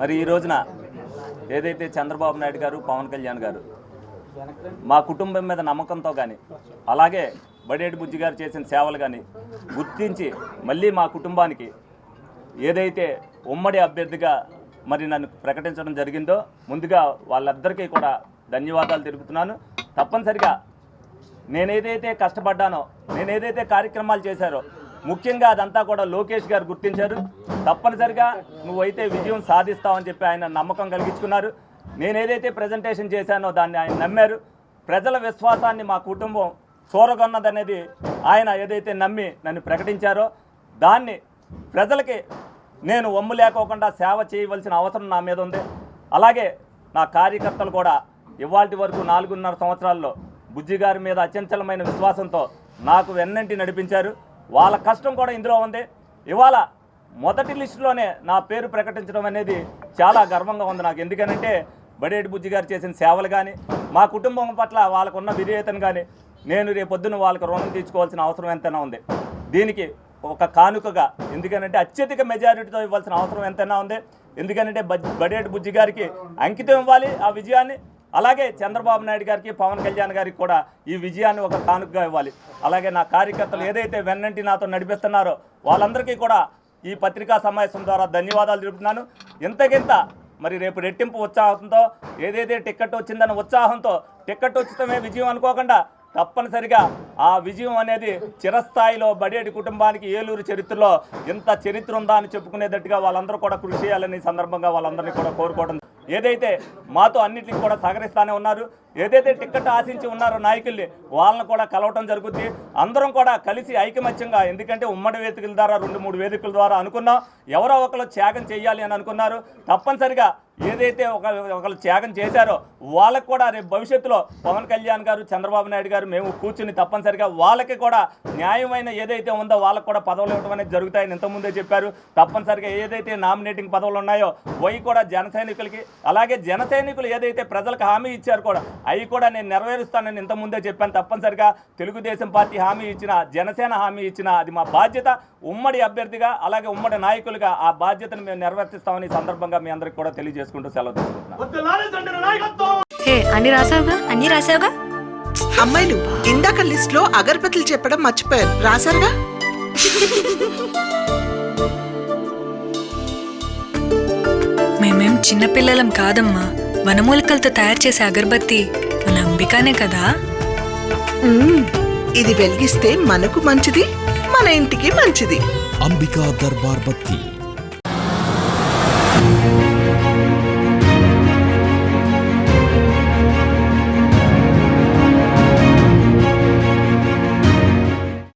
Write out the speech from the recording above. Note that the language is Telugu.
మరి ఈ రోజున ఏదైతే చంద్రబాబు నాయుడు గారు పవన్ కళ్యాణ్ గారు మా కుటుంబం మీద నమ్మకంతో కానీ అలాగే బడేటి బుజ్జి గారు చేసిన సేవలు కానీ గుర్తించి మళ్ళీ మా కుటుంబానికి ఏదైతే ఉమ్మడి అభ్యర్థిగా మరి నన్ను ప్రకటించడం జరిగిందో ముందుగా వాళ్ళందరికీ కూడా ధన్యవాదాలు తెలుపుతున్నాను. తప్పనిసరిగా నేనేదైతే కష్టపడ్డానో నేనేదైతే కార్యక్రమాలు చేశారో ముఖ్యంగా అదంతా కూడా లోకేష్ గారు గుర్తించారు. తప్పనిసరిగా నువ్వైతే విజయం సాధిస్తావని చెప్పి ఆయన నమ్మకం కలిగించుకున్నారు. నేనేదైతే ప్రజెంటేషన్ చేశానో దాన్ని ఆయన నమ్మారు. ప్రజల విశ్వాసాన్ని మా కుటుంబం చూరగొన్నదనేది ఆయన ఏదైతే నమ్మి నన్ను ప్రకటించారో దాన్ని ప్రజలకి నేను ఒమ్ము లేకోకుండా సేవ చేయవలసిన అవసరం నా మీద ఉంది. అలాగే నా కార్యకర్తలు కూడా ఇవాటి వరకు నాలుగున్నర సంవత్సరాల్లో బుజ్జి గారి మీద అచంచలమైన విశ్వాసంతో నాకు వెన్నంటి నడిపించారు. వాళ్ళ కష్టం కూడా ఇందులో ఉంది. ఇవాళ మొదటి లిస్టులోనే నా పేరు ప్రకటించడం అనేది చాలా గర్వంగా ఉంది నాకు. ఎందుకనంటే బడేటి బుజ్జి గారు చేసిన సేవలు కానీ మా కుటుంబం పట్ల వాళ్ళకున్న విధేయతను కానీ నేను రేపొద్దున వాళ్ళకి రుణం తీర్చుకోవాల్సిన అవసరం ఎంతైనా ఉంది. దీనికి ఒక కానుకగా ఎందుకనంటే అత్యధిక మెజారిటీతో ఇవ్వాల్సిన అవసరం ఎంతైనా ఉంది. ఎందుకనంటే బడేటి బుజ్జి గారికి అంకితం ఇవ్వాలి ఆ విజయాన్ని. అలాగే చంద్రబాబు నాయుడు గారికి పవన్ కళ్యాణ్ గారికి కూడా ఈ విజయాన్ని ఒక కానుకగా ఇవ్వాలి. అలాగే నా కార్యకర్తలు ఏదైతే వెన్నంటి నాతో నడిపిస్తున్నారో వాళ్ళందరికీ కూడా ఈ పత్రికా సమావేశం ద్వారా ధన్యవాదాలు తెలుపుతున్నాను. ఇంతకింత మరి రేపు రెట్టింపు ఉత్సాహంతో ఏదైతే టిక్కెట్ వచ్చిందన్న ఉత్సాహంతో టిక్కెట్ ఉచితమే విజయం అనుకోకుండా తప్పనిసరిగా ఆ విజయం అనేది చిరస్థాయిలో బడేటి కుటుంబానికి ఏలూరు చరిత్రలో ఇంత చరిత్ర ఉందా అని చెప్పుకునేటట్టుగా వాళ్ళందరూ కూడా కృషి చేయాలని సందర్భంగా వాళ్ళందరినీ కూడా కోరుకోవడం ఏదైతే మాతో అన్నింటికి కూడా సహకరిస్తానే ఉన్నారు ఏదైతే టిక్కెట్ ఆశించి ఉన్నారో నాయకుల్ని వాళ్ళని కూడా కలవటం జరుగుద్ది. అందరం కూడా కలిసి ఐకమత్యంగా ఎందుకంటే ఉమ్మడి వేదికల ద్వారా రెండు మూడు వేదికల ద్వారా అనుకున్నాం. ఎవరో ఒకరు త్యాగం చేయాలి అని అనుకున్నారు. తప్పనిసరిగా ఏదైతే ఒక ఒకరు త్యాగం చేశారో వాళ్ళకు కూడా రేపు భవిష్యత్తులో పవన్ కళ్యాణ్ గారు చంద్రబాబు నాయుడు గారు మేము కూర్చుని తప్పనిసరిగా వాళ్ళకి కూడా న్యాయమైన ఏదైతే ఉందో వాళ్ళకు కూడా పదవులు ఇవ్వడం అనేది జరుగుతాయని ఇంతకుముందే చెప్పారు. తప్పనిసరిగా ఏదైతే నామినేటింగ్ పదవులు ఉన్నాయో అవి కూడా జన సైనికులకి అలాగే జన సైనికులు ఏదైతే ప్రజలకు హామీ ఇచ్చారు కూడా అవి కూడా నేను నెరవేరుస్తానని ఇంతకుముందే చెప్పాను. తప్పనిసరిగా తెలుగుదేశం పార్టీ హామీ ఇచ్చిన జనసేన హామీ ఇచ్చిన అది మా బాధ్యత. ఉమ్మడి అభ్యర్థిగా అలాగే ఉమ్మడి నాయకులుగా ఆ బాధ్యతను మేము నెరవేర్తిస్తామని సందర్భంగా మీ అందరికీ కూడా తెలియజేస్తాం తెలియజేసుకుంటూ సెలవు తీసుకుంటున్నాను హే అన్ని రాసావుగా? అన్ని రాసావుగా? అమ్మాయిలు ఇందాక లిస్ట్లో అగరబత్తులు చెప్పడం మర్చిపోయారు. రాశారుగా మేమేం చిన్నపిల్లలం కాదమ్మా. వనమూలికలతో తయారు చేసే అగరబత్తి మన అంబికానే కదా. ఇది వెలిగిస్తే మనకు మంచిది మన ఇంటికి మంచిది. అంబికా దర్బార్ బత్తి. Thank you.